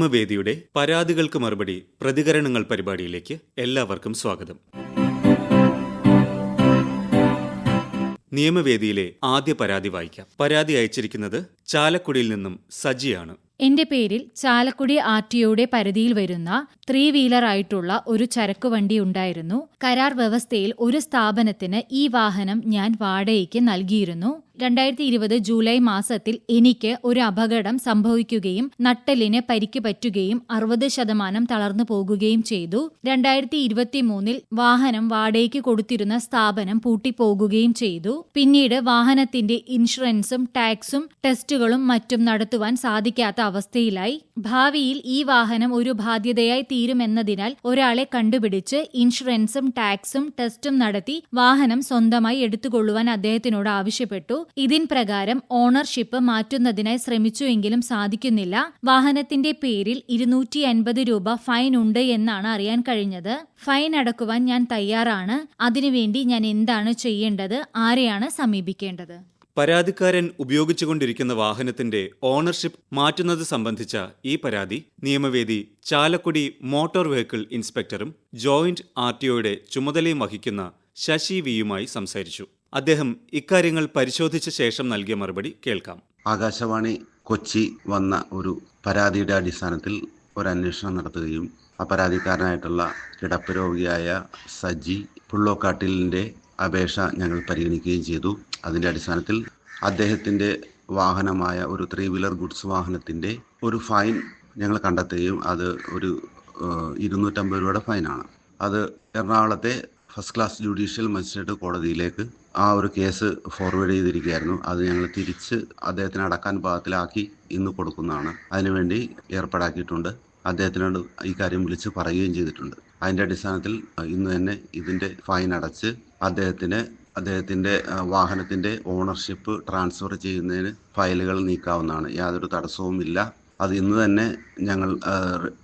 നിയമവേദിയുടെ പരാതികൾക്ക് മറുപടി പ്രതികരണങ്ങൾ പരിപാടിയിലേക്ക് എല്ലാവർക്കും സ്വാഗതം. നിയമവേദിയിലെ ആദ്യ പരാതി വായിക്കാം. പരാതി അയച്ചിരിക്കുന്നത് ചാലക്കുടിയിൽ നിന്നും സജിയാണ്. എന്റെ പേരിൽ ചാലക്കുടി ആർ ടിഒയുടെ പരിധിയിൽ വരുന്ന ത്രീ വീലർ ആയിട്ടുള്ള ഒരു ചരക്ക് വണ്ടി ഉണ്ടായിരുന്നു. കരാർ വ്യവസ്ഥയിൽ ഒരു സ്ഥാപനത്തിന് ഈ വാഹനം ഞാൻ വാടകയ്ക്ക് നൽകിയിരുന്നു. രണ്ടായിരത്തി ഇരുപത് ജൂലൈ മാസത്തിൽ എനിക്ക് ഒരു അപകടം സംഭവിക്കുകയും നട്ടലിന് പരിക്ക് പറ്റുകയും അറുപത് ശതമാനം തളർന്നു പോകുകയും ചെയ്തു. രണ്ടായിരത്തി ഇരുപത്തി മൂന്നിൽ വാഹനം വാടകയ്ക്ക് കൊടുത്തിരുന്ന സ്ഥാപനം പൂട്ടിപ്പോകുകയും ചെയ്തു. പിന്നീട് വാഹനത്തിന്റെ ഇൻഷുറൻസും ടാക്സും ടെസ്റ്റുകളും മറ്റും നടത്തുവാൻ സാധിക്കാത്ത അവസ്ഥയിലായി. ഭാവിയിൽ ഈ വാഹനം ഒരു ബാധ്യതയായി തീരുമെന്നതിനാൽ ഒരാളെ കണ്ടുപിടിച്ച് ഇൻഷുറൻസും ടാക്സും ടെസ്റ്റും നടത്തി വാഹനം സ്വന്തമായി എടുത്തുകൊള്ളുവാൻ അദ്ദേഹത്തിനോട് ആവശ്യപ്പെട്ടു. ഇതിൻ പ്രകാരം ഓണർഷിപ്പ് മാറ്റുന്നതിനായി ശ്രമിച്ചുവെങ്കിലും സാധിക്കുന്നില്ല. വാഹനത്തിന്റെ പേരിൽ ഇരുന്നൂറ്റി അൻപത് രൂപ ഫൈൻ ഉണ്ട് എന്നാണ് അറിയാൻ കഴിഞ്ഞത്. ഫൈൻ അടക്കുവാൻ ഞാൻ തയ്യാറാണ്. അതിനുവേണ്ടി ഞാൻ എന്താണ് ചെയ്യേണ്ടത്? ആരെയാണ് സമീപിക്കേണ്ടത്? പരാതിക്കാരൻ ഉപയോഗിച്ചുകൊണ്ടിരിക്കുന്ന വാഹനത്തിന്റെ ഓണർഷിപ്പ് മാറ്റുന്നത് സംബന്ധിച്ച ഈ പരാതി നിയമവേദി ചാലക്കുടി മോട്ടോർ വെഹിക്കിൾ ഇൻസ്പെക്ടറും ജോയിന്റ് ആർ ടിഒയുടെ ചുമതലയും വഹിക്കുന്ന ശശി വിയുമായി സംസാരിച്ചു. അദ്ദേഹം ഇക്കാര്യങ്ങൾ പരിശോധിച്ച ശേഷം നൽകിയ മറുപടി കേൾക്കാം. ആകാശവാണി കൊച്ചി വന്ന ഒരു പരാതിയുടെ അടിസ്ഥാനത്തിൽ ഒരു അന്വേഷണം നടത്തുകയും ആ പരാതിക്കാരനായിട്ടുള്ള കിടപ്പ് രോഗിയായ സജി പുള്ളോക്കാട്ടിലിന്റെ അപേക്ഷ ഞങ്ങൾ പരിഗണിക്കുകയും ചെയ്തു. അതിന്റെ അടിസ്ഥാനത്തിൽ അദ്ദേഹത്തിന്റെ വാഹനമായ ഒരു ത്രീ വീലർ ഗുഡ്സ് വാഹനത്തിന്റെ ഒരു ഫൈൻ ഞങ്ങൾ കണ്ടെത്തുകയും അത് ഒരു ഇരുന്നൂറ്റമ്പത് രൂപയുടെ ഫൈനാണ്. അത് എറണാകുളത്തെ ഫസ്റ്റ് ക്ലാസ് ജുഡീഷ്യൽ മജിസ്ട്രേറ്റ് കോടതിയിലേക്ക് ആ ഒരു കേസ് ഫോർവേഡ് ചെയ്തിരിക്കുകയായിരുന്നു. അത് ഞങ്ങൾ തിരിച്ച് അദ്ദേഹത്തിന് അടക്കാൻ പാകത്തിലാക്കി ഇന്ന് കൊടുക്കുന്നതാണ്. അതിനുവേണ്ടി ഏർപ്പാടാക്കിയിട്ടുണ്ട്. അദ്ദേഹത്തിനോട് ഈ കാര്യം വിളിച്ച് പറയുകയും ചെയ്തിട്ടുണ്ട്. അതിന്റെ അടിസ്ഥാനത്തിൽ ഇന്ന് തന്നെ ഇതിന്റെ ഫൈൻ അടച്ച് അദ്ദേഹത്തിന് അദ്ദേഹത്തിന്റെ വാഹനത്തിന്റെ ഓണർഷിപ്പ് ട്രാൻസ്ഫർ ചെയ്യുന്നതിന് ഫയലുകൾ നീക്കാവുന്നതാണ്. യാതൊരു തടസ്സവുമില്ല അത് ഇന്ന് തന്നെ ഞങ്ങൾ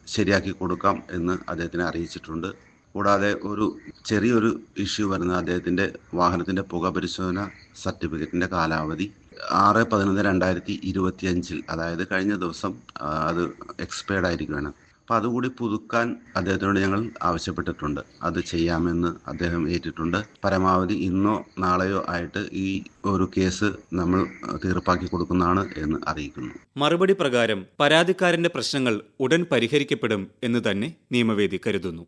ശരിയാക്കി കൊടുക്കാം എന്ന് അദ്ദേഹത്തിനെ അറിയിച്ചിട്ടുണ്ട്. കൂടാതെ ഒരു ചെറിയൊരു ഇഷ്യൂ വരുന്ന അദ്ദേഹത്തിന്റെ വാഹനത്തിന്റെ പുക പരിശോധന സർട്ടിഫിക്കറ്റിന്റെ കാലാവധി ആറ് പതിനൊന്ന് രണ്ടായിരത്തി ഇരുപത്തി അഞ്ചിൽ അതായത് കഴിഞ്ഞ ദിവസം അത് എക്സ്പയർഡ് ആയിരിക്കുകയാണ്. അപ്പോൾ അതുകൂടി പുതുക്കാൻ അദ്ദേഹത്തിനോട് ഞങ്ങൾ ആവശ്യപ്പെട്ടിട്ടുണ്ട്. അത് ചെയ്യാമെന്ന് അദ്ദേഹം ഏറ്റിട്ടുണ്ട്. പരമാവധി ഇന്നോ നാളെയോ ആയിട്ട് ഈ ഒരു കേസ് നമ്മൾ തീർപ്പാക്കി കൊടുക്കുന്നതാണ് എന്ന് അറിയിക്കുന്നു. മറുപടി പ്രകാരം പരാതിക്കാരന്റെ പ്രശ്നങ്ങൾ ഉടൻ പരിഹരിക്കപ്പെടും എന്ന് തന്നെ നിയമവേദി കരുതുന്നു.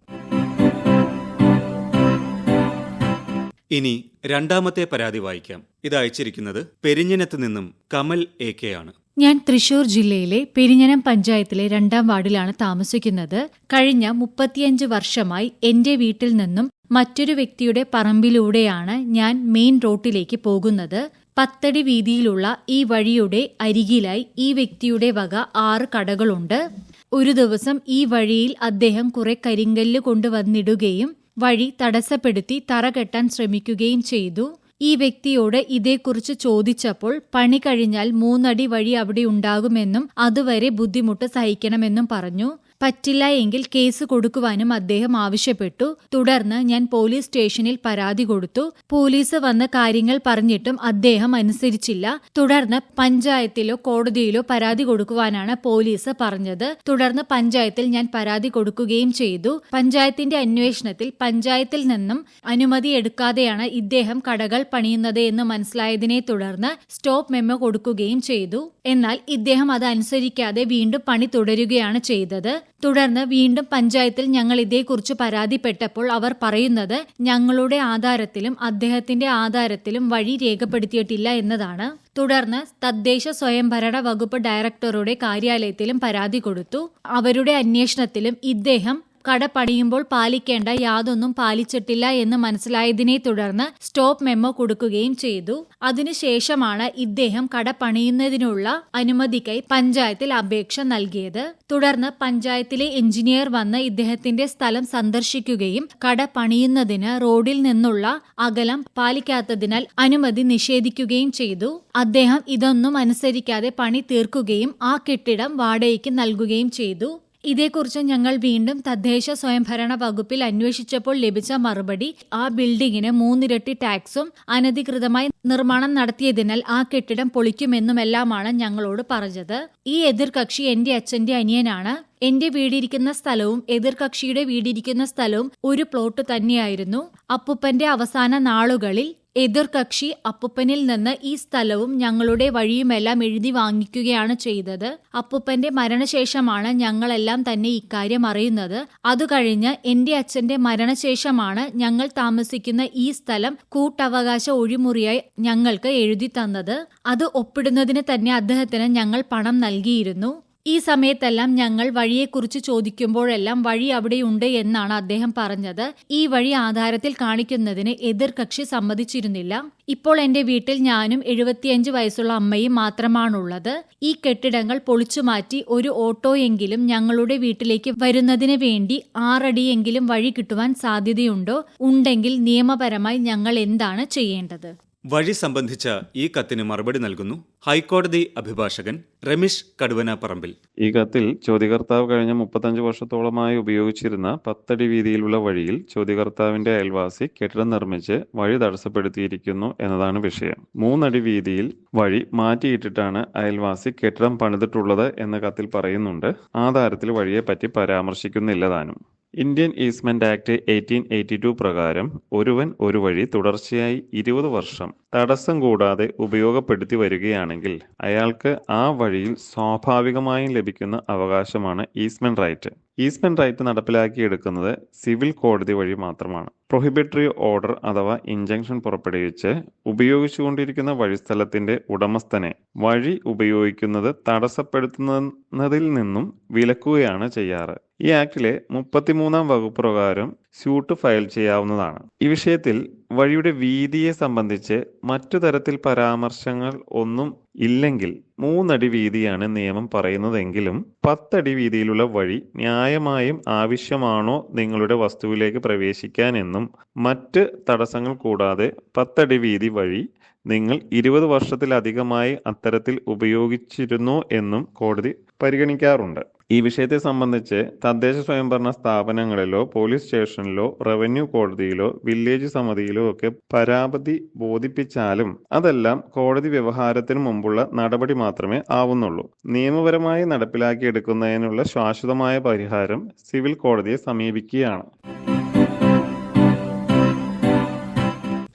ഇനി രണ്ടാമത്തെ പരാതി വായിക്കാം. ഇത് അയച്ചിരിക്കുന്നത് പെരിഞ്ഞനത്ത് നിന്നും കമൽ എ കെ ആണ്. ഞാൻ തൃശൂർ ജില്ലയിലെ പെരിഞ്ഞനം പഞ്ചായത്തിലെ രണ്ടാം വാർഡിലാണ് താമസിക്കുന്നത്. കഴിഞ്ഞ മുപ്പത്തിയഞ്ച് വർഷമായി എന്റെ വീട്ടിൽ നിന്നും മറ്റൊരു വ്യക്തിയുടെ പറമ്പിലൂടെയാണ് ഞാൻ മെയിൻ റോട്ടിലേക്ക് പോകുന്നത്. പത്തടി വീതിയിലുള്ള ഈ വഴിയുടെ അരികിലായി ഈ വ്യക്തിയുടെ വക ആറ് കടകളുണ്ട്. ഒരു ദിവസം ഈ വഴിയിൽ അദ്ദേഹം കുറെ കരിങ്കല്ല് കൊണ്ടുവന്നിടുകയും വഴി തടസ്സപ്പെടുത്തി തറ കെട്ടാൻ ശ്രമിക്കുകയും ചെയ്തു. ഈ വ്യക്തിയോട് ഇതേക്കുറിച്ച് ചോദിച്ചപ്പോൾ പണി കഴിഞ്ഞാൽ മൂന്നടി വഴി അവിടെ ഉണ്ടാകുമെന്നും അതുവരെ ബുദ്ധിമുട്ട് സഹിക്കണമെന്നും പറഞ്ഞു. പറ്റില്ല എങ്കിൽ കേസ് കൊടുക്കുവാനും അദ്ദേഹം ആവശ്യപ്പെട്ടു. തുടർന്ന് ഞാൻ പോലീസ് സ്റ്റേഷനിൽ പരാതി കൊടുത്തു. പോലീസ് വന്ന കാര്യങ്ങൾ പറഞ്ഞിട്ടും അദ്ദേഹം അനുസരിച്ചില്ല. തുടർന്ന് പഞ്ചായത്തിലോ കോടതിയിലോ പരാതി കൊടുക്കുവാനാണ് പോലീസ് പറഞ്ഞത്. തുടർന്ന് പഞ്ചായത്തിൽ ഞാൻ പരാതി കൊടുക്കുകയും ചെയ്തു. പഞ്ചായത്തിന്റെ അന്വേഷണത്തിൽ പഞ്ചായത്തിൽ നിന്നും അനുമതി എടുക്കാതെയാണ് ഇദ്ദേഹം കടകൾ പണിയുന്നത് എന്ന് മനസ്സിലായതിനെ തുടർന്ന് സ്റ്റോപ്പ് മെമ്മോ കൊടുക്കുകയും ചെയ്തു. എന്നാൽ ഇദ്ദേഹം അത് അനുസരിക്കാതെ വീണ്ടും പണി തുടരുകയാണ് ചെയ്തത്. തുടർന്ന് വീണ്ടും പഞ്ചായത്തിൽ ഞങ്ങൾ ഇതേക്കുറിച്ച് പരാതിപ്പെട്ടപ്പോൾ അവർ പറയുന്നത് ഞങ്ങളുടെ ആധാരത്തിലും അദ്ദേഹത്തിന്റെ ആധാരത്തിലും വഴി രേഖപ്പെടുത്തിയിട്ടില്ല എന്നതാണ്. തുടർന്ന് തദ്ദേശ സ്വയംഭരണ വകുപ്പ് ഡയറക്ടറുടെ കാര്യാലയത്തിലും പരാതി കൊടുത്തു. അവരുടെ അന്വേഷണത്തിലും ഇദ്ദേഹം കട പണിയുമ്പോൾ പാലിക്കേണ്ട യാതൊന്നും പാലിച്ചിട്ടില്ല എന്ന് മനസ്സിലായതിനെ തുടർന്ന് സ്റ്റോപ്പ് മെമ്മോ കൊടുക്കുകയും ചെയ്തു. അതിനുശേഷമാണ് ഇദ്ദേഹം കട പണിയുന്നതിനുള്ള അനുമതിക്കായി പഞ്ചായത്തിൽ അപേക്ഷ നൽകിയത്. തുടർന്ന് പഞ്ചായത്തിലെ എഞ്ചിനീയർ വന്ന് ഇദ്ദേഹത്തിന്റെ സ്ഥലം സന്ദർശിക്കുകയും കട പണിയുന്നതിന് റോഡിൽ നിന്നുള്ള അകലം പാലിക്കാത്തതിനാൽ അനുമതി നിഷേധിക്കുകയും ചെയ്തു. അദ്ദേഹം ഇതൊന്നും അനുസരിക്കാതെ പണി തീർക്കുകയും ആ കെട്ടിടം വാടകയ്ക്ക് നൽകുകയും ചെയ്തു. ഇതേക്കുറിച്ച് ഞങ്ങൾ വീണ്ടും തദ്ദേശ സ്വയംഭരണ വകുപ്പിൽ അന്വേഷിച്ചപ്പോൾ ലഭിച്ച മറുപടി ആ ബിൽഡിങ്ങിന് മൂന്നിരട്ടി ടാക്സും അനധികൃതമായി നിർമ്മാണം നടത്തിയതിനാൽ ആ കെട്ടിടം പൊളിക്കുമെന്നുമെല്ലാമാണ് ഞങ്ങളോട് പറഞ്ഞത്. ഈ എതിർകക്ഷി എന്റെ അച്ഛന്റെ അനിയനാണ്. എന്റെ വീടിരിക്കുന്ന സ്ഥലവും എതിർകക്ഷിയുടെ വീടിരിക്കുന്ന സ്ഥലവും ഒരു പ്ലോട്ട് തന്നെയായിരുന്നു. അപ്പുപ്പന്റെ അവസാന നാളുകളിൽ എതിർകക്ഷി അപ്പുപ്പനിൽ നിന്ന് ഈ സ്ഥലവും ഞങ്ങളുടെ വഴിയുമെല്ലാം എഴുതി വാങ്ങിക്കുകയാണ് ചെയ്തത്. അപ്പുപ്പന്റെ മരണശേഷമാണ് ഞങ്ങളെല്ലാം തന്നെ ഇക്കാര്യം അറിയുന്നത്. അത് കഴിഞ്ഞ് എന്റെ അച്ഛന്റെ മരണശേഷമാണ് ഞങ്ങൾ താമസിക്കുന്ന ഈ സ്ഥലം കൂട്ടവകാശ ഒഴിമുറിയായി ഞങ്ങൾക്ക് എഴുതി തന്നത്. അത് ഒപ്പിടുന്നതിന് തന്നെ അദ്ദേഹത്തിന് ഞങ്ങൾ പണം നൽകിയിരുന്നു. ഈ സമയത്തെല്ലാം ഞങ്ങൾ വഴിയെക്കുറിച്ച് ചോദിക്കുമ്പോഴെല്ലാം വഴി അവിടെയുണ്ട് എന്നാണ് അദ്ദേഹം പറഞ്ഞത്. ഈ വഴി ആധാരത്തിൽ കാണിക്കുന്നതിന് എതിർകക്ഷി സമ്മതിച്ചിരുന്നില്ല. ഇപ്പോൾ എന്റെ വീട്ടിൽ ഞാനും എഴുപത്തിയഞ്ച് വയസ്സുള്ള അമ്മയും മാത്രമാണുള്ളത്. ഈ കെട്ടിടങ്ങൾ പൊളിച്ചുമാറ്റി ഒരു ഓട്ടോയെങ്കിലും ഞങ്ങളുടെ വീട്ടിലേക്ക് വരുന്നതിന് വേണ്ടി ആറടിയെങ്കിലും വഴി കിട്ടുവാൻ സാധ്യതയുണ്ടോ? ഉണ്ടെങ്കിൽ നിയമപരമായി ഞങ്ങൾ എന്താണ് ചെയ്യേണ്ടത്? വഴി സംബന്ധിച്ച ഈ കത്തിന് മറുപടി നൽകുന്നു ഹൈക്കോടതി അഭിഭാഷകൻ രമേശ് കടുവന പറമ്പിൽ ഈ കത്തിൽ ചോദ്യകർത്താവ് കഴിഞ്ഞ മുപ്പത്തഞ്ച് വർഷത്തോളമായി ഉപയോഗിച്ചിരുന്ന പത്തടി വീതിയിലുള്ള വഴിയിൽ ചോദ്യകർത്താവിന്റെ അയൽവാസി കെട്ടിടം നിർമ്മിച്ച് വഴി തടസ്സപ്പെടുത്തിയിരിക്കുന്നു എന്നതാണ് വിഷയം. മൂന്നടി വീതിയിൽ വഴി മാറ്റിയിട്ടിട്ടാണ് അയൽവാസി കെട്ടിടം പണിതിട്ടുള്ളത് എന്ന കത്തിൽ പറയുന്നുണ്ട്. ആധാരത്തിൽ വഴിയെപ്പറ്റി പരാമർശിക്കുന്നില്ല താനും. Indian easement act eighteen eighty two പ്രകാരം ഒരുവൻ ഒരു വഴി തുടർച്ചയായി ഇരുപത് വർഷം തടസ്സം കൂടാതെ ഉപയോഗപ്പെടുത്തി വരികയാണെങ്കിൽ അയാൾക്ക് ആ വഴിയിൽ സ്വാഭാവികമായും ലഭിക്കുന്ന അവകാശമാണ് ഈസ്മെന്റ് റൈറ്റ് ഈസ്മെന്റ് റൈറ്റ് നടപ്പിലാക്കിയെടുക്കുന്നത് സിവിൽ കോടതി വഴി മാത്രമാണ്. പ്രൊഹിബിറ്ററി ഓർഡർ അഥവാ ഇഞ്ചക്ഷൻ പുറപ്പെടുവിച്ച് ഉപയോഗിച്ചുകൊണ്ടിരിക്കുന്ന വഴിസ്ഥലത്തിന്റെ ഉടമസ്ഥനെ വഴി ഉപയോഗിക്കുന്നത് തടസ്സപ്പെടുത്തുന്നതിൽ നിന്നും വിലക്കുകയാണ് ചെയ്യാറ്. ഈ ആക്ടിലെ മുപ്പത്തിമൂന്നാം വകുപ്പ് പ്രകാരം സ്യൂട്ട് ഫയൽ ചെയ്യാവുന്നതാണ്. ഈ വിഷയത്തിൽ വഴിയുടെ വീതിയെ സംബന്ധിച്ച് മറ്റു തരത്തിൽ പരാമർശങ്ങൾ ഒന്നും ഇല്ലെങ്കിൽ മൂന്നടി വീതിയാണ് നിയമം പറയുന്നതെങ്കിലും പത്തടി വീതിയിലുള്ള വഴി ന്യായമായും ആവശ്യമാണോ നിങ്ങളുടെ വസ്തുവിലേക്ക് പ്രവേശിക്കാൻ എന്നും മറ്റ് തടസ്സങ്ങൾ കൂടാതെ പത്തടി വീതി വഴി നിങ്ങൾ ഇരുപത് വർഷത്തിലധികമായി അത്തരത്തിൽ ഉപയോഗിച്ചിരുന്നു എന്നും കോടതി പരിഗണിക്കാറുണ്ട്. ഈ വിഷയത്തെ സംബന്ധിച്ച് തദ്ദേശ സ്വയംഭരണ സ്ഥാപനങ്ങളിലോ പോലീസ് സ്റ്റേഷനിലോ റവന്യൂ കോടതിയിലോ വില്ലേജ് സമിതിയിലോ ഒക്കെ പരാപതി ബോധിപ്പിച്ചാലും അതെല്ലാം കോടതി വ്യവഹാരത്തിന് മുമ്പുള്ള നടപടി മാത്രമേ ആവുന്നുള്ളൂ. നിയമപരമായി നടപ്പിലാക്കിയെടുക്കുന്നതിനുള്ള ശാശ്വതമായ പരിഹാരം സിവിൽ കോടതിയെ സമീപിക്കുകയാണ്.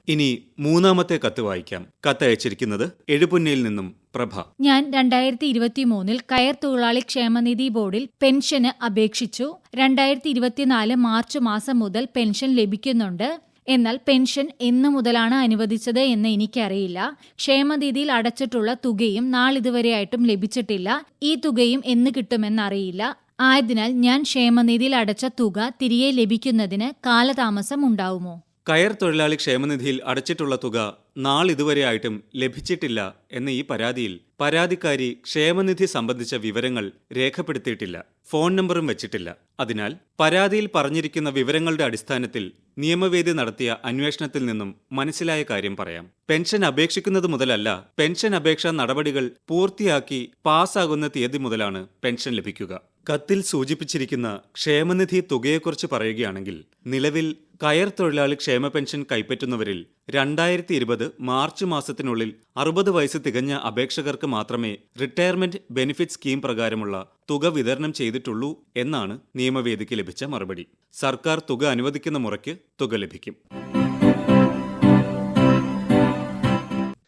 ഇനി മൂന്നാമത്തെ കത്ത് വായിക്കാം. കത്ത് അയച്ചിരിക്കുന്നത് എഴുപുന്നയിൽ നിന്നും പ്രഭ. ഞാൻ രണ്ടായിരത്തി ഇരുപത്തി മൂന്നിൽ കയർ തൊഴിലാളി ക്ഷേമനിധി ബോർഡിൽ പെൻഷന് അപേക്ഷിച്ചു. രണ്ടായിരത്തി ഇരുപത്തിനാല് മാർച്ച് മാസം മുതൽ പെൻഷൻ ലഭിക്കുന്നുണ്ട്. എന്നാൽ പെൻഷൻ എന്നു മുതലാണ് അനുവദിച്ചത് എന്ന് എനിക്കറിയില്ല. ക്ഷേമനിധിയിൽ അടച്ചിട്ടുള്ള തുകയും നാളിതുവരെയായിട്ടും ലഭിച്ചിട്ടില്ല. ഈ തുകയും എന്ന് കിട്ടുമെന്നറിയില്ല. ആയതിനാൽ ഞാൻ ക്ഷേമനിധിയിൽ അടച്ച തുക തിരികെ ലഭിക്കുന്നതിന് കാലതാമസം ഉണ്ടാവുമോ? കയർ തൊഴിലാളി ക്ഷേമനിധിയിൽ അടച്ചിട്ടുള്ള തുക നാളിതുവരെയായിട്ടും ലഭിച്ചിട്ടില്ല എന്ന ഈ പരാതിയിൽ പരാതിക്കാരി ക്ഷേമനിധി സംബന്ധിച്ച വിവരങ്ങൾ രേഖപ്പെടുത്തിയിട്ടില്ല. ഫോൺ നമ്പറും വെച്ചിട്ടില്ല. അതിനാൽ പരാതിയിൽ പറഞ്ഞിരിക്കുന്ന വിവരങ്ങളുടെ അടിസ്ഥാനത്തിൽ നിയമവേദി നടത്തിയ അന്വേഷണത്തിൽ നിന്നും മനസ്സിലായ കാര്യം പറയാം. പെൻഷൻ അപേക്ഷിക്കുന്നത് മുതലല്ല പെൻഷൻ അപേക്ഷാ നടപടികൾ പൂർത്തിയാക്കി പാസ്സാകുന്ന തീയതി മുതലാണ് പെൻഷൻ ലഭിക്കുക. കത്തിൽ സൂചിപ്പിച്ചിരിക്കുന്ന ക്ഷേമനിധി തുകയെക്കുറിച്ച് പറയുകയാണെങ്കിൽ നിലവിൽ കയർ തൊഴിലാളി ക്ഷേമ പെൻഷൻ കൈപ്പറ്റുന്നവരിൽ രണ്ടായിരത്തി ഇരുപത് മാർച്ച് മാസത്തിനുള്ളിൽ അറുപത് വയസ്സ് തികഞ്ഞ അപേക്ഷകർക്ക് മാത്രമേ റിട്ടയർമെന്റ് ബെനിഫിറ്റ് സ്കീം പ്രകാരമുള്ള തുക വിതരണം ചെയ്തിട്ടുള്ളൂ എന്നാണ് നിയമവേദിക്ക് ലഭിച്ച മറുപടി. സർക്കാർ തുക അനുവദിക്കുന്ന മുറയ്ക്ക് തുക ലഭിക്കും.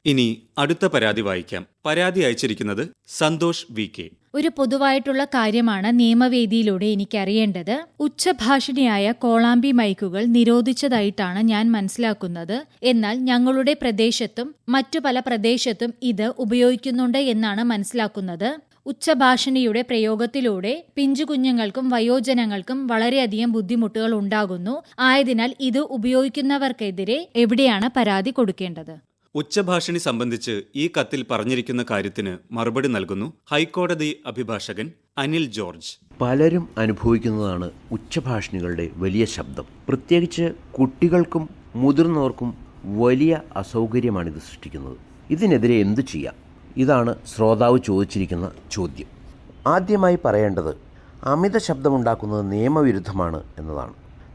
ഇനി അടുത്ത പരാതി വായിക്കാം. പരാതി അയച്ചിരിക്കുന്നത് സന്തോഷ് വി കെ. ഒരു പൊതുവായിട്ടുള്ള കാര്യമാണ് നിയമവേദിയിലൂടെ എനിക്കറിയേണ്ടത്. ഉച്ചഭാഷിണിയായ കോളാമ്പി മൈക്കുകൾ നിരോധിച്ചതായിട്ടാണ് ഞാൻ മനസ്സിലാക്കുന്നത്. എന്നാൽ ഞങ്ങളുടെ പ്രദേശത്തും മറ്റു പല പ്രദേശത്തും ഇത് ഉപയോഗിക്കുന്നുണ്ട് എന്നാണ് മനസ്സിലാക്കുന്നത്. ഉച്ചഭാഷിണിയുടെ പ്രയോഗത്തിലൂടെ പിഞ്ചുകുഞ്ഞുങ്ങൾക്കും വയോജനങ്ങൾക്കും വളരെയധികം ബുദ്ധിമുട്ടുകൾ ഉണ്ടാകുന്നു. ആയതിനാൽ ഇത് ഉപയോഗിക്കുന്നവർക്കെതിരെ എവിടെയാണ് പരാതി കൊടുക്കേണ്ടത്? ഉച്ചഭാഷിണി സംബന്ധിച്ച് ഈ കത്തിൽ പറഞ്ഞിരിക്കുന്ന കാര്യത്തിന് മറുപടി നൽകുന്നു ഹൈക്കോടതി അഭിഭാഷകൻ അനിൽ ജോർജ്. പലരും അനുഭവിക്കുന്നതാണ് ഉച്ചഭാഷിണികളുടെ വലിയ ശബ്ദം. പ്രത്യേകിച്ച് കുട്ടികൾക്കും മുതിർന്നവർക്കും വലിയ അസൗകര്യമാണ് ഇത് സൃഷ്ടിക്കുന്നത്. ഇതിനെതിരെ എന്തു ചെയ്യാം? ഇതാണ് ശ്രോതാവ് ചോദിച്ചിരിക്കുന്ന ചോദ്യം. ആദ്യമായി പറയേണ്ടത് അമിത ശബ്ദമുണ്ടാക്കുന്നത് നിയമവിരുദ്ധമാണ് എന്നതാണ്.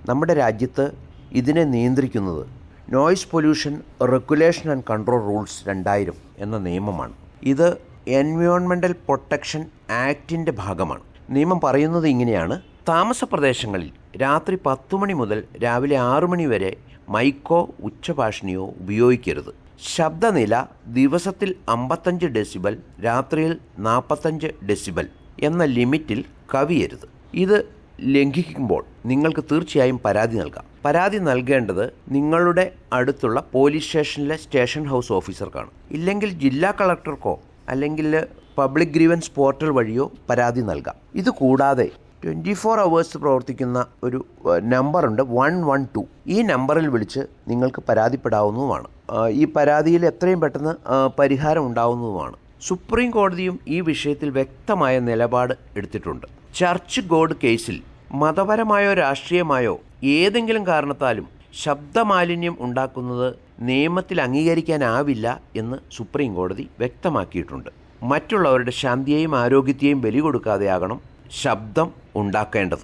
നമ്മുടെ രാജ്യത്ത് ഇതിനെ നിയന്ത്രിക്കുന്നത് noise pollution regulation and control rules രണ്ടായിരം എന്ന നിയമമാണ്. ഇത് എൻവയോൺമെന്റൽ പ്രൊട്ടക്ഷൻ ആക്ടിന്റെ ഭാഗമാണ്. നിയമം പറയുന്നത് ഇങ്ങനെയാണ്. താമസ പ്രദേശങ്ങളിൽ രാത്രി പത്തു മണി മുതൽ രാവിലെ ആറു മണി വരെ മൈക്കോ ഉച്ചഭാഷിണിയോ ഉപയോഗിക്കരുത്. ശബ്ദനില ദിവസത്തിൽ അമ്പത്തഞ്ച് ഡെസിബൽ രാത്രിയിൽ നാൽപ്പത്തഞ്ച് ഡെസിബൽ എന്ന ലിമിറ്റിൽ കവിയരുത്. ഇത് ലംഘിക്കുമ്പോൾ നിങ്ങൾക്ക് തീർച്ചയായും പരാതി നൽകാം. പരാതി നൽകേണ്ടത് നിങ്ങളുടെ അടുത്തുള്ള പോലീസ് സ്റ്റേഷനിലെ സ്റ്റേഷൻ ഹൗസ് ഓഫീസർക്കാണ്. ഇല്ലെങ്കിൽ ജില്ലാ കളക്ടർക്കോ അല്ലെങ്കിൽ പബ്ലിക് ഗ്രീവൻസ് പോർട്ടൽ വഴിയോ പരാതി നൽകാം. ഇത് കൂടാതെ ട്വന്റി ഫോർ അവേഴ്സ് പ്രവർത്തിക്കുന്ന ഒരു നമ്പറുണ്ട് വൺ വൺ ടു. ഈ നമ്പറിൽ വിളിച്ച് നിങ്ങൾക്ക് പരാതിപ്പെടാവുന്നതുമാണ്. ഈ പരാതിയിൽ എത്രയും പെട്ടെന്ന് പരിഹാരം ഉണ്ടാവുന്നതുമാണ്. സുപ്രീം കോടതിയും ഈ വിഷയത്തിൽ വ്യക്തമായ നിലപാട് എടുത്തിട്ടുണ്ട്. ചർച്ച് ഗോഡ് കേസിൽ മതപരമായോ രാഷ്ട്രീയമായോ ഏതെങ്കിലും കാരണത്താലും ശബ്ദമാലിന്യം ഉണ്ടാക്കുന്നത് നിയമത്തിൽ അംഗീകരിക്കാനാവില്ല എന്ന് സുപ്രീം കോടതി വ്യക്തമാക്കിയിട്ടുണ്ട്. മറ്റുള്ളവരുടെ ശാന്തിയെയും ആരോഗ്യത്തെയും ബലി കൊടുക്കാതെയാകണം ശബ്ദം ഉണ്ടാക്കേണ്ടത്.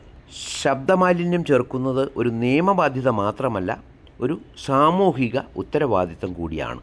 ശബ്ദമാലിന്യം ചേർക്കുന്നത് ഒരു നിയമബാധ്യത മാത്രമല്ല ഒരു സാമൂഹിക ഉത്തരവാദിത്തം കൂടിയാണ്.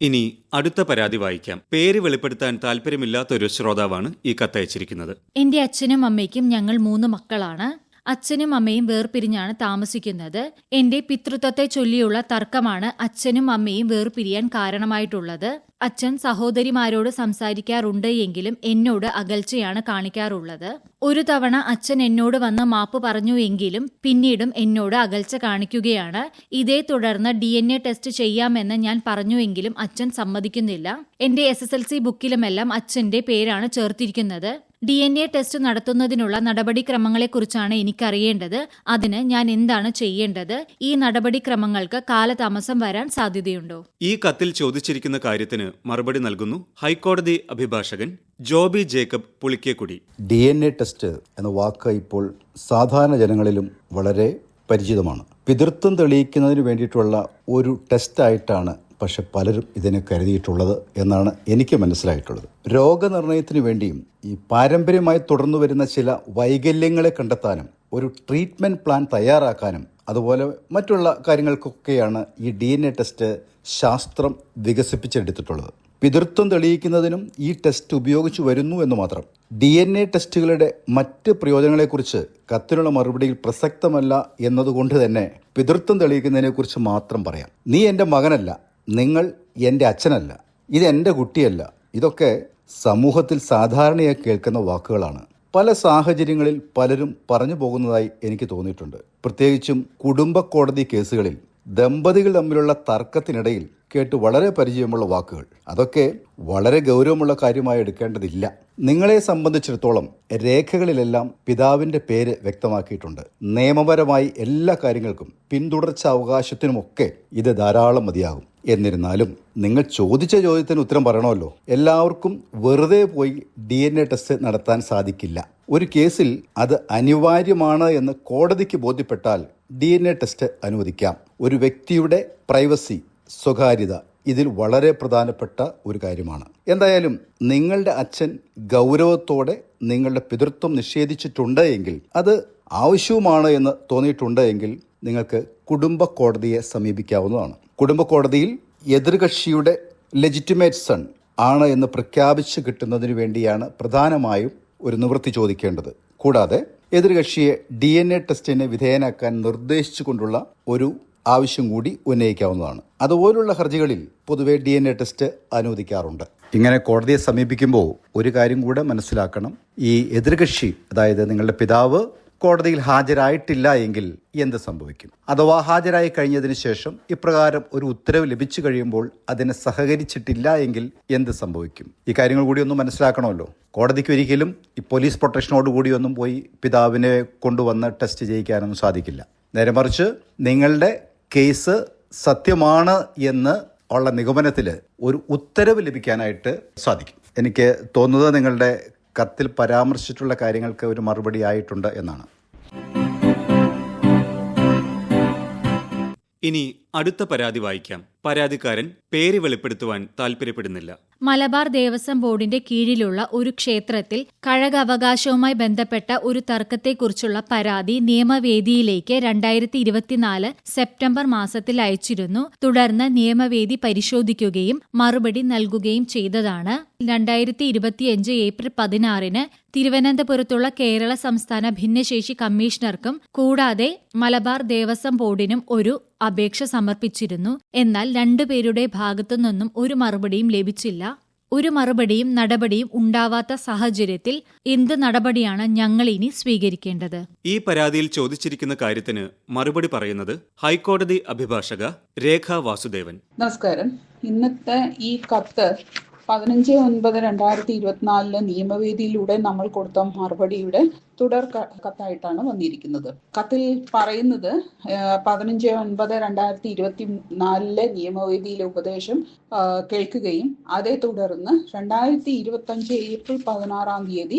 ഇനി അടുത്ത പരാതി വായിക്കാം. പേര് വെളിപ്പെടുത്താൻ താല്പര്യമില്ലാത്ത ഒരു ശ്രോതാവാണ് ഈ കത്തയച്ചിരിക്കുന്നത് എന്റെ അച്ഛനും അമ്മയ്ക്കും ഞങ്ങൾ മൂന്ന് മക്കളാണ്. അച്ഛനും അമ്മയും വേർപിരിഞ്ഞാണ് താമസിക്കുന്നത്. എന്റെ പിതൃത്വത്തെ ചൊല്ലിയുള്ള തർക്കമാണ് അച്ഛനും അമ്മയും വേർപിരിയാൻ കാരണമായിട്ടുള്ളത്. അച്ഛൻ സഹോദരിമാരോട് സംസാരിക്കാറുണ്ട് എങ്കിലും എന്നോട് അകൽച്ചയാണ് കാണിക്കാറുള്ളത്. ഒരു തവണ അച്ഛൻ എന്നോട് വന്ന് മാപ്പ് പറഞ്ഞു എങ്കിലും പിന്നീടും എന്നോട് അകൽച്ച കാണിക്കുകയാണ്. ഇതേ തുടർന്ന് ഡി എൻ എ ടെസ്റ്റ് ചെയ്യാമെന്ന് ഞാൻ പറഞ്ഞുവെങ്കിലും അച്ഛൻ സമ്മതിക്കുന്നില്ല. എന്റെ എസ് എസ് എൽ സി ബുക്കിലുമെല്ലാം അച്ഛന്റെ പേരാണ് ചേർത്തിരിക്കുന്നത്. ഡി എൻ എ ടെസ്റ്റ് നടത്തുന്നതിനുള്ള നടപടിക്രമങ്ങളെക്കുറിച്ചാണ് എനിക്കറിയേണ്ടത്. അതിന് ഞാൻ എന്താണ് ചെയ്യേണ്ടത്? ഈ നടപടിക്രമങ്ങൾക്ക് കാലതാമസം വരാൻ സാധ്യതയുണ്ടോ? ഈ കത്തിൽ ചോദിച്ചിരിക്കുന്ന കാര്യത്തിന് മറുപടി നൽകുന്നു ഹൈക്കോടതി അഭിഭാഷകൻ Joby Jacob Pulikkekudy. D N A test എന്ന വാക്ക് ഇപ്പോൾ സാധാരണ ജനങ്ങളിലും വളരെ പരിചിതമാണ്. പിതൃത്വം തെളിയിക്കുന്നതിന് വേണ്ടിയിട്ടുള്ള ഒരു ടെസ്റ്റായിട്ടാണ് പക്ഷെ പലരും ഇതിനെ കരുതിയിട്ടുള്ളത് എന്നാണ് എനിക്ക് മനസ്സിലായിട്ടുള്ളത്. രോഗനിർണയത്തിന് വേണ്ടിയും ഈ പാരമ്പര്യമായി തുടർന്നു വരുന്ന ചില വൈകല്യങ്ങളെ കണ്ടെത്താനും ഒരു ട്രീറ്റ്മെന്റ് പ്ലാൻ തയ്യാറാക്കാനും അതുപോലെ മറ്റുള്ള കാര്യങ്ങൾക്കൊക്കെയാണ് ഈ ഡി എൻ എ ടെസ്റ്റ് ശാസ്ത്രം വികസിപ്പിച്ചെടുത്തിട്ടുള്ളത്. പിതൃത്വം തെളിയിക്കുന്നതിനും ഈ ടെസ്റ്റ് ഉപയോഗിച്ചു വരുന്നു എന്ന് മാത്രം. ഡി എൻ എ ടെസ്റ്റുകളുടെ മറ്റ് പ്രയോജനങ്ങളെക്കുറിച്ച് കത്തിനുള്ള മറുപടിയിൽ പ്രസക്തമല്ല എന്നതുകൊണ്ട് തന്നെ പിതൃത്വം തെളിയിക്കുന്നതിനെക്കുറിച്ച് മാത്രം പറയാം. നീ എന്റെ മകനല്ല നിങ്ങൾ എന്റെ അച്ഛനല്ല ഇത് എന്റെ കുട്ടിയല്ല. ഇതൊക്കെ സമൂഹത്തിൽ സാധാരണയായി കേൾക്കുന്ന വാക്കുകളാണ്. പല സാഹചര്യങ്ങളിൽ പലരും പറഞ്ഞു പോകുന്നതായി എനിക്ക് തോന്നിയിട്ടുണ്ട്. പ്രത്യേകിച്ചും കുടുംബ കോടതി കേസുകളിൽ ദമ്പതികൾ തമ്മിലുള്ള തർക്കത്തിനിടയിൽ കേട്ട് വളരെ പരിചയമുള്ള വാക്കുകൾ. അതൊക്കെ വളരെ ഗൗരവമുള്ള കാര്യമായി എടുക്കേണ്ടതില്ല. നിങ്ങളെ സംബന്ധിച്ചിടത്തോളം രേഖകളിലെല്ലാം പിതാവിന്റെ പേര് വ്യക്തമാക്കിയിട്ടുണ്ട്. നിയമപരമായി എല്ലാ കാര്യങ്ങൾക്കും പിന്തുടർച്ച അവകാശത്തിനുമൊക്കെ ഇത് ധാരാളം മതിയാകും. എന്നിരുന്നാലും നിങ്ങൾ ചോദിച്ച ചോദ്യത്തിന് ഉത്തരം പറയണമല്ലോ. എല്ലാവർക്കും വെറുതെ പോയി ഡി എൻ എ ടെസ്റ്റ് നടത്താൻ സാധിക്കില്ല. ഒരു കേസിൽ അത് അനിവാര്യമാണ് എന്ന് കോടതിക്ക് ബോധ്യപ്പെട്ടാൽ ഡി എൻ എ ടെസ്റ്റ് അനുവദിക്കാം. ഒരു വ്യക്തിയുടെ പ്രൈവസി സ്വകാര്യത ഇതിൽ വളരെ പ്രധാനപ്പെട്ട ഒരു കാര്യമാണ്. എന്തായാലും നിങ്ങളുടെ അച്ഛൻ ഗൗരവത്തോടെ നിങ്ങളുടെ പിതൃത്വം നിഷേധിച്ചിട്ടുണ്ട് എങ്കിൽ അത് ആവശ്യവുമാണ് എന്ന് തോന്നിയിട്ടുണ്ട് എങ്കിൽ നിങ്ങൾക്ക് കുടുംബ കോടതിയെ സമീപിക്കാവുന്നതാണ്. കുടുംബ കോടതിയിൽ എതിർകക്ഷിയുടെ ലെജിറ്റിമേറ്റ് സൺ ആണ് എന്ന് പ്രഖ്യാപിച്ച് കിട്ടുന്നതിന് വേണ്ടിയാണ് പ്രധാനമായും ഒരു നിവൃത്തി ചോദിക്കേണ്ടത്. കൂടാതെ എതിർകക്ഷിയെ ഡി എൻ എ ടെസ്റ്റിന് വിധേയനാക്കാൻ നിർദ്ദേശിച്ചുകൊണ്ടുള്ള ഒരു ആവശ്യം കൂടി ഉന്നയിക്കാവുന്നതാണ്. അതുപോലുള്ള ഹർജികളിൽ പൊതുവെ ഡി എൻ എ ടെസ്റ്റ് അനുവദിക്കാറുണ്ട്. ഇങ്ങനെ കോടതിയെ സമീപിക്കുമ്പോൾ ഒരു കാര്യം കൂടെ മനസ്സിലാക്കണം. ഈ എതിർകക്ഷി അതായത് നിങ്ങളുടെ പിതാവ് കോടതിയിൽ ഹാജരായിട്ടില്ല എങ്കിൽ എന്ത് സംഭവിക്കും? അഥവാ ഹാജരായി കഴിഞ്ഞതിന് ശേഷം ഇപ്രകാരം ഒരു ഉത്തരവ് ലഭിച്ചു കഴിയുമ്പോൾ അതിനെ സഹകരിച്ചിട്ടില്ല എങ്കിൽ എന്ത് സംഭവിക്കും? ഈ കാര്യങ്ങൾ കൂടി ഒന്ന് മനസ്സിലാക്കണമല്ലോ. കോടതിക്ക് ഒരിക്കലും ഈ പോലീസ് പ്രൊട്ടക്ഷനോട് കൂടി ഒന്നും പോയി പിതാവിനെ കൊണ്ടുവന്ന് ടെസ്റ്റ് ചെയ്യിക്കാനൊന്നും സാധിക്കില്ല. നേരെ മറിച്ച് നിങ്ങളുടെ കേസ് സത്യമാണ് എന്ന് ഉള്ള നിഗമനത്തിൽ ഒരു ഉത്തരവ് ലഭിക്കാനായിട്ട് സാധിക്കും. എനിക്ക് തോന്നുന്നത് നിങ്ങളുടെ കത്തിൽ പരാമർശിച്ചിട്ടുള്ള കാര്യങ്ങൾക്ക് ഒരു മറുപടി ആയിട്ടുണ്ട് എന്നാണ്. ഇനി അടുത്ത പരാതി വായിക്കാം. പരാതിക്കാരൻ പേര് വെളിപ്പെടുത്തുവാൻ താല്പര്യപ്പെടുന്നില്ല മലബാർ ദേവസ്വം ബോർഡിന്റെ കീഴിലുള്ള ഒരു ക്ഷേത്രത്തിൽ കഴകവകാശവുമായി ബന്ധപ്പെട്ട ഒരു തർക്കത്തെക്കുറിച്ചുള്ള പരാതി നിയമവേദിയിലേക്ക് രണ്ടായിരത്തി ഇരുപത്തിനാല് സെപ്റ്റംബർ മാസത്തിൽ അയച്ചിരുന്നു. തുടർന്ന് നിയമവേദി പരിശോധിക്കുകയും മറുപടി നൽകുകയും ചെയ്തതാണ് രണ്ടായിരത്തി ഇരുപത്തിയഞ്ച് ഏപ്രിൽ പതിനാറിന് തിരുവനന്തപുരത്തുള്ള കേരള സംസ്ഥാന ഭിന്നശേഷി കമ്മീഷണർക്കും കൂടാതെ മലബാർ ദേവസ്വം ബോർഡിനും ഒരു അപേക്ഷ സമർപ്പിച്ചിരുന്നു. എന്നാൽ രണ്ടുപേരുടെ ഭാഗത്തുനിന്നും ഒരു മറുപടിയും ലഭിച്ചില്ല. ഒരു മറുപടിയും നടപടിയും ഉണ്ടാവാത്ത സാഹചര്യത്തിൽ എന്ത് നടപടിയാണ് ഞങ്ങൾ ഇനി സ്വീകരിക്കേണ്ടത്? ഈ പരാതിയിൽ ചോദിച്ചിരിക്കുന്ന കാര്യത്തിന് മറുപടി പറയുന്നത് ഹൈക്കോടതി അഭിഭാഷക രേഖ വാസുദേവൻ. നമസ്കാരം. ഇന്നത്തെ ഈ കത്ത് പതിനഞ്ച് ഒൻപത് രണ്ടായിരത്തി ഇരുപത്തിനാലിലെ നിയമവേദിയിലൂടെ നമ്മൾ കൊടുത്ത മറുപടിയുടെ തുടർ കത്തായിട്ടാണ് വന്നിരിക്കുന്നത്. കത്തിൽ പറയുന്നത് പതിനഞ്ച് ഒൻപത് രണ്ടായിരത്തി ഇരുപത്തി നാലിലെ നിയമവേദിയിലെ ഉപദേശം കേൾക്കുകയും അതേ തുടർന്ന് രണ്ടായിരത്തി ഇരുപത്തി അഞ്ച് ഏപ്രിൽ പതിനാറാം തീയതി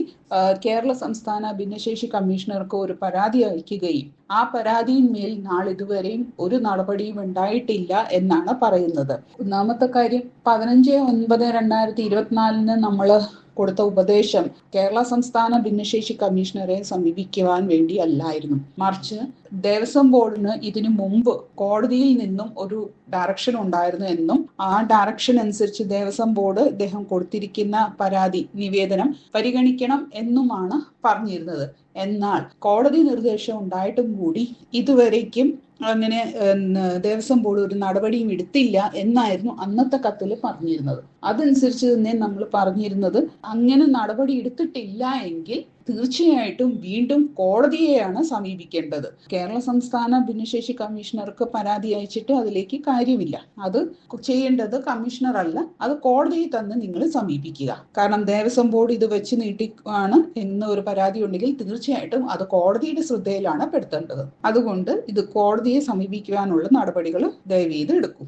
കേരള സംസ്ഥാന ഭിന്നശേഷി കമ്മീഷണർക്ക് ഒരു പരാതി അയക്കുകയും ആ പരാതിയിന്മേൽ നാളിതുവരെയും ഒരു നടപടിയും ഉണ്ടായിട്ടില്ല എന്നാണ് പറയുന്നത്. ഒന്നാമത്തെ കാര്യം പതിനഞ്ച് ഒൻപത് രണ്ടായിരത്തി ഇരുപത്തിനാലിന് നമ്മൾ കൊടുത്ത ഉപദേശം കേരള സംസ്ഥാന ഭിന്നശേഷി കമ്മീഷണറെ സമീപിക്കുവാൻ വേണ്ടി അല്ലായിരുന്നു മറിച്ച് ദേവസ്വം ബോർഡിന് ഇതിനു മുമ്പ് കോടതിയിൽ നിന്നും ഒരു ഡയറക്ഷൻ ഉണ്ടായിരുന്നു എന്നും ആ ഡയറക്ഷൻ അനുസരിച്ച് ദേവസ്വം ബോർഡ് ഇദ്ദേഹം കൊടുത്തിരിക്കുന്ന പരാതി നിവേദനം പരിഗണിക്കണം എന്നുമാണ് പറഞ്ഞിരുന്നത്. എന്നാൽ കോടതി നിർദ്ദേശം ഉണ്ടായിട്ടും കൂടി ഇതുവരേക്കും അങ്ങനെ ദേവസ്വം ബോർഡ് ഒരു നടപടിയും എടുത്തില്ല എന്നായിരുന്നു അന്നത്തെ കത്തിൽ പറഞ്ഞിരുന്നത്. അതനുസരിച്ച് തന്നെ നമ്മൾ പറഞ്ഞിരുന്നത്. അങ്ങനെ നടപടി എടുത്തിട്ടില്ല എങ്കിൽ തീർച്ചയായിട്ടും വീണ്ടും കോടതിയെയാണ് സമീപിക്കേണ്ടത്. കേരള സംസ്ഥാന ഭിന്നശേഷി കമ്മീഷണർക്ക് പരാതി അയച്ചിട്ട് അതിലേക്ക് കാര്യമില്ല. അത് ചെയ്യേണ്ടത് കമ്മീഷണർ അല്ല അത് കോടതിയിൽ തന്നെ നിങ്ങൾ സമീപിക്കുക. കാരണം ദേവസ്വം ബോർഡ് ഇത് വെച്ച് നീട്ടിയാണ് എന്ന ഒരു പരാതി ഉണ്ടെങ്കിൽ തീർച്ചയായിട്ടും അത് കോടതിയുടെ ശ്രദ്ധയിലാണ് പെടുത്തേണ്ടത്. അതുകൊണ്ട് ഇത് കോടതിയെ സമീപിക്കുവാനുള്ള നടപടികൾ ദയവീത് എടുക്കും.